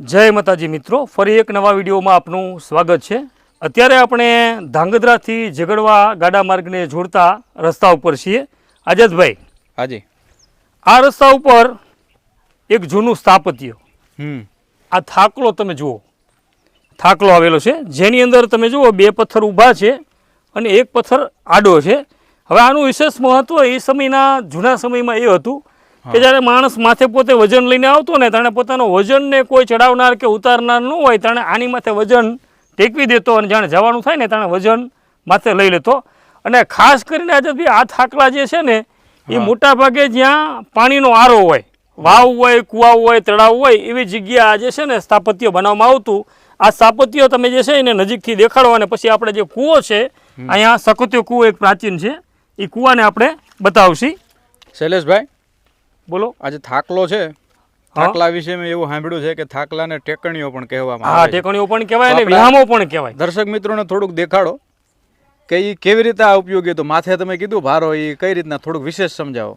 જય માતાજી મિત્રો ફરી એક નવા વિડીયોમાં આપનું સ્વાગત છે. અત્યારે આપણે ધાંગધ્રાથી ઝઘડવા ગાડા માર્ગને જોડતા રસ્તા ઉપર છીએ. આઝાદભાઈ હાજી. આ રસ્તા ઉપર એક જૂનું સ્થાપત્ય. આ થાકલો તમે જુઓ. થાકલો આવેલો છે. જેની અંદર તમે જુઓ બે પથ્થર ઊભા છે અને એક પથ્થર આડો છે. હવે આનું વિશેષ મહત્ત્વ એ સમયના જૂના સમયમાં એ હતું કે જ્યારે માણસ માથે પોતે વજન લઈને આવતો ને તાણે પોતાનો વજનને કોઈ ચડાવનાર કે ઉતારનાર ન હોય તાણે આની માથે વજન ટેકવી દેતો અને જાણે જવાનું થાય ને તેણે વજન માથે લઈ લેતો. અને ખાસ કરીને આજે બી આ થાકલા જે છે ને એ મોટા ભાગે જ્યાં પાણીનો આરો હોય વાવ હોય કુવા હોય તળાવ હોય એવી જગ્યા આજે છે ને સ્થાપત્ય બનાવવામાં આવતું. આ સ્થાપત્ય તમે જે છે એને નજીકથી દેખાડો અને પછી આપણે જે કૂવો છે અહીંયા સકુત્ય કૂવો એક પ્રાચીન છે. એ કૂવાને આપણે બતાવશી. શૈલેષભાઈ બોલો. આજે થાકલો છે. થાકલા વિશે મેં એવું સાંભળ્યું છે કે થાકલાને ટેકણીઓ પણ કહેવામાં હા આવે ટેકણીઓ પણ કહેવાય અને વિહામો પણ કહેવાય. દર્શક મિત્રોને થોડુંક દેખાડો કે એ કેવી રીતે આ ઉપયોગી તો માથે તમે કીધું ભારો એ કઈ રીતના? થોડુંક વિશેષ સમજાવો.